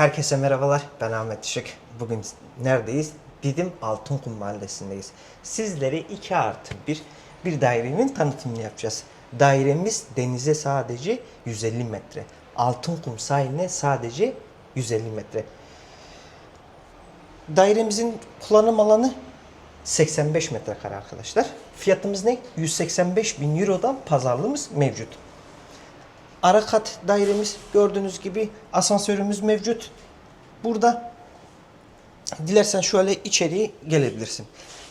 Herkese merhabalar. Ben Ahmet Işık. Bugün neredeyiz? Didim Altınkum Mahallesi'ndeyiz. Sizlere 2 artı 1 bir dairenin tanıtımını yapacağız. Dairemiz denize sadece 150 metre. Altınkum sahiline sadece 150 metre. Dairemizin kullanım alanı 85 metrekare arkadaşlar. Fiyatımız ne? 185 bin Euro'dan pazarlığımız mevcut. Ara kat dairemiz gördüğünüz gibi asansörümüz mevcut. Burada dilersen şöyle içeriye gelebilirsin.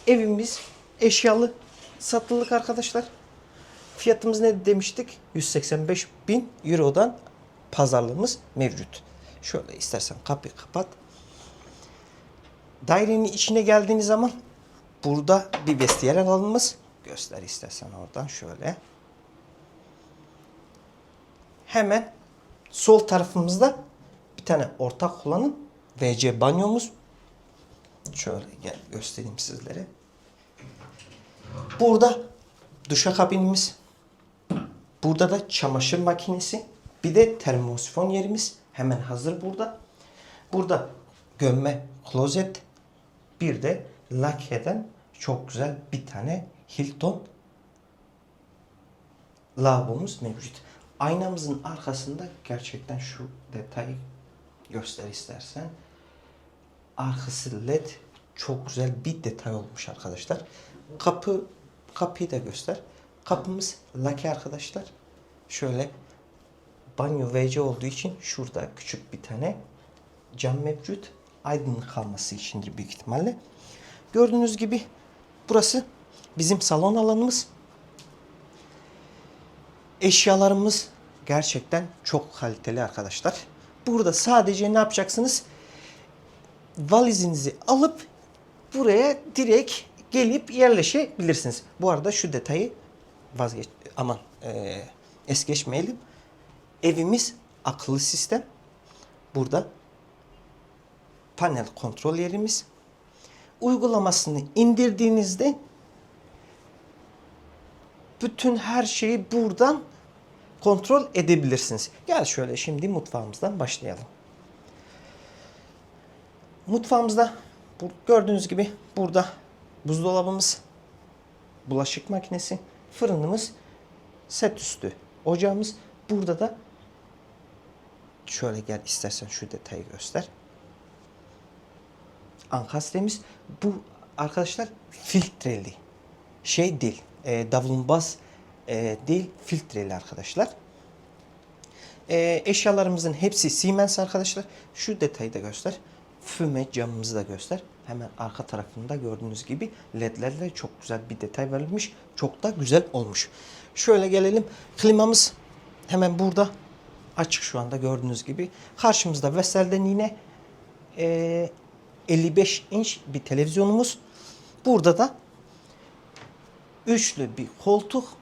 Evimiz eşyalı satılık arkadaşlar. Fiyatımız ne demiştik? 185 bin Euro'dan pazarlığımız mevcut. Şöyle istersen kapıyı kapat. Dairenin içine geldiğiniz zaman burada bir vestiyer alanımız. Göster istersen oradan şöyle. Hemen sol tarafımızda bir tane ortak kullanım WC banyomuz. Şöyle gel göstereyim sizlere. Burada duşakabinimiz. Burada da çamaşır makinesi. Bir de termosifon yerimiz hemen hazır burada. Burada gömme klozet. Bir de Lakia'dan çok güzel bir tane Hilton lavabomuz mevcut. Aynamızın arkasında gerçekten şu detayı göster istersen. Arkası led çok güzel bir detay olmuş arkadaşlar. Kapı kapıyı da göster. Kapımız laki arkadaşlar. Şöyle banyo WC olduğu için şurada küçük bir tane cam mevcut. Aydınlık kalması içindir büyük ihtimalle. Gördüğünüz gibi burası bizim salon alanımız. Eşyalarımız gerçekten çok kaliteli arkadaşlar. Burada sadece ne yapacaksınız? Valizinizi alıp buraya direkt gelip yerleşebilirsiniz. Bu arada şu detayı vazgeç aman e, es geçmeyelim. Evimiz akıllı sistem. Burada panel kontrol yerimiz. Uygulamasını indirdiğinizde bütün her şeyi buradan kontrol edebilirsiniz. Gel şöyle şimdi mutfağımızdan başlayalım. Mutfağımızda gördüğünüz gibi burada buzdolabımız, bulaşık makinesi, fırınımız, set üstü ocağımız. Burada da şöyle gel istersen şu detayı göster. Ankastremiz bu arkadaşlar filtreli şey değil. E, davlumbaz e, değil filtreli arkadaşlar. E, eşyalarımızın hepsi Siemens arkadaşlar. Şu detayı da göster. Füme camımızı da göster. Hemen arka tarafında gördüğünüz gibi ledlerle çok güzel bir detay verilmiş. Çok da güzel olmuş. Şöyle gelelim. Klimamız hemen burada. Açık şu anda gördüğünüz gibi. Karşımızda Vestel'den yine e, 55 inç bir televizyonumuz. Burada da üçlü bir koltuk.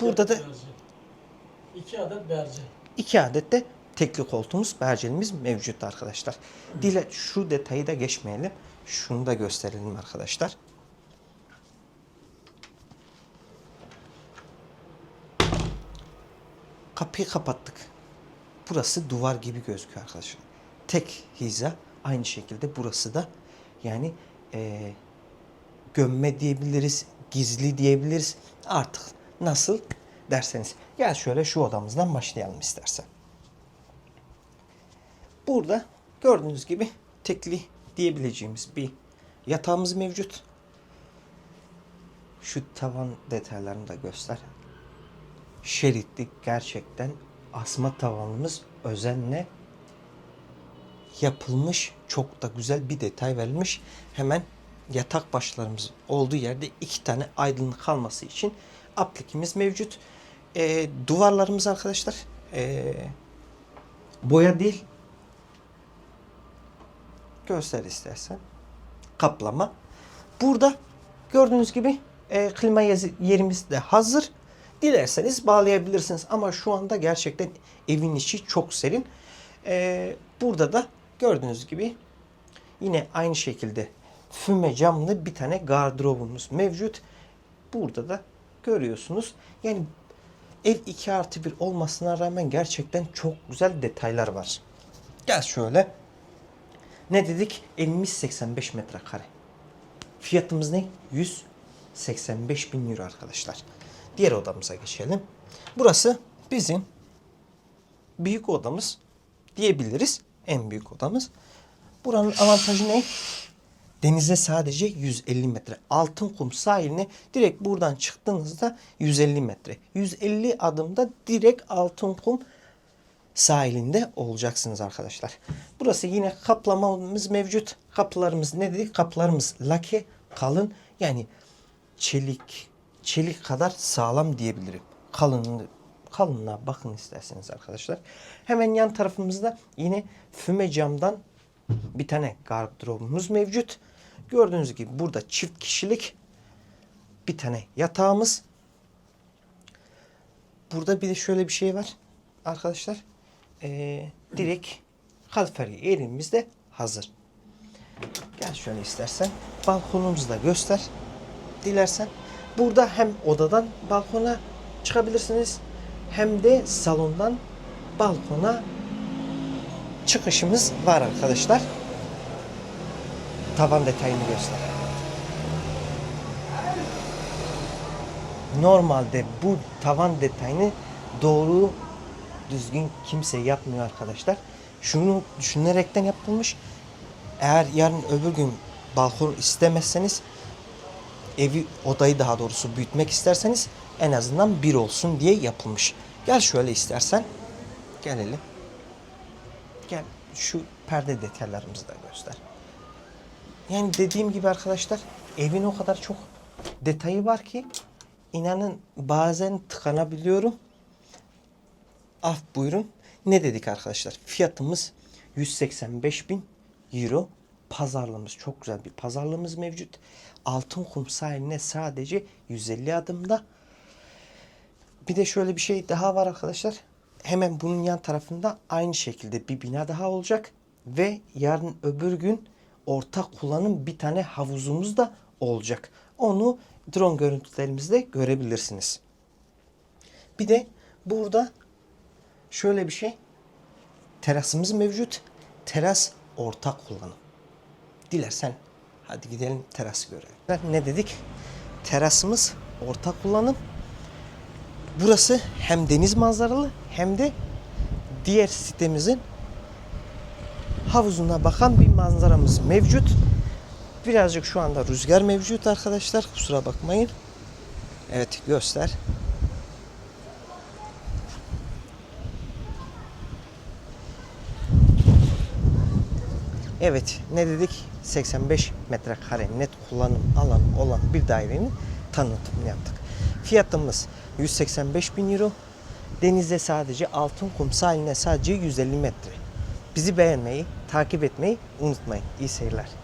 Burada da- berce. İki adet berce. iki adet de tekli koltuğumuz, bercelimiz mevcut arkadaşlar. Dile şu detayı da geçmeyelim. Şunu da gösterelim arkadaşlar. Kapıyı kapattık. Burası duvar gibi gözüküyor arkadaşlar. Tek hiza aynı şekilde burası da yani eee gömme diyebiliriz, gizli diyebiliriz. Artık nasıl derseniz. Gel şöyle şu odamızdan başlayalım istersen. Burada gördüğünüz gibi tekli diyebileceğimiz bir yatağımız mevcut. Şu tavan detaylarını da göster. Şeritli gerçekten asma tavanımız özenle yapılmış. Çok da güzel bir detay verilmiş. Hemen yatak başlarımız olduğu yerde iki tane aydınlık kalması için aplikimiz mevcut. Ee, duvarlarımız arkadaşlar ee, boya değil. Göster istersen. Kaplama. Burada gördüğünüz gibi e, klima yerimiz de hazır. Dilerseniz bağlayabilirsiniz ama şu anda gerçekten evin içi çok serin. Ee, burada da gördüğünüz gibi yine aynı şekilde füme camlı bir tane gardırobumuz mevcut. Burada da görüyorsunuz. Yani Ev 2 artı 1 olmasına rağmen gerçekten çok güzel detaylar var. Gel şöyle. Ne dedik? Evimiz 85 metrekare. Fiyatımız ne? 185 bin euro arkadaşlar. Diğer odamıza geçelim. Burası bizim büyük odamız diyebiliriz. En büyük odamız. Buranın avantajı ne? Denize sadece 150 metre. Altın kum sahiline direkt buradan çıktığınızda 150 metre. 150 adımda direkt altın kum sahilinde olacaksınız arkadaşlar. Burası yine kaplamamız mevcut. Kapılarımız ne dedik? Kapılarımız lake kalın yani çelik çelik kadar sağlam diyebilirim. Kalın kalınlığa bakın isterseniz arkadaşlar. Hemen yan tarafımızda yine füme camdan bir tane gardırobumuz mevcut. Gördüğünüz gibi burada çift kişilik bir tane yatağımız. Burada bir de şöyle bir şey var arkadaşlar. Ee, direkt kalferi elimizde hazır. Gel şöyle istersen balkonumuzu da göster. Dilersen. Burada hem odadan balkona çıkabilirsiniz hem de salondan balkona çıkışımız var arkadaşlar. Tavan detayını göster. Normalde bu tavan detayını doğru düzgün kimse yapmıyor arkadaşlar. Şunu düşünerekten yapılmış. Eğer yarın öbür gün balkon istemezseniz evi odayı daha doğrusu büyütmek isterseniz en azından bir olsun diye yapılmış. Gel şöyle istersen. Gelelim. Gel şu perde detaylarımızı da göster. Yani dediğim gibi arkadaşlar evin o kadar çok detayı var ki inanın bazen tıkanabiliyorum. Af buyurun. Ne dedik arkadaşlar? Fiyatımız 185 bin euro. Pazarlığımız çok güzel bir pazarlığımız mevcut. Altın kum sahiline sadece 150 adımda. Bir de şöyle bir şey daha var arkadaşlar. Hemen bunun yan tarafında aynı şekilde bir bina daha olacak. Ve yarın öbür gün ortak kullanım bir tane havuzumuz da olacak. Onu drone görüntülerimizde görebilirsiniz. Bir de burada şöyle bir şey. Terasımız mevcut. Teras ortak kullanım. Dilersen hadi gidelim terası görelim. Ne dedik? Terasımız ortak kullanım. Burası hem deniz manzaralı hem de diğer sitemizin havuzuna bakan bir manzaramız mevcut. Birazcık şu anda rüzgar mevcut arkadaşlar. Kusura bakmayın. Evet göster. Evet ne dedik? 85 metrekare net kullanım alanı olan bir dairenin tanıtımını yaptık. Fiyatımız 185 bin euro. Denize sadece altın kum sahiline sadece 150 metre. Bizi beğenmeyi, takip etmeyi unutmayın. İyi seyirler.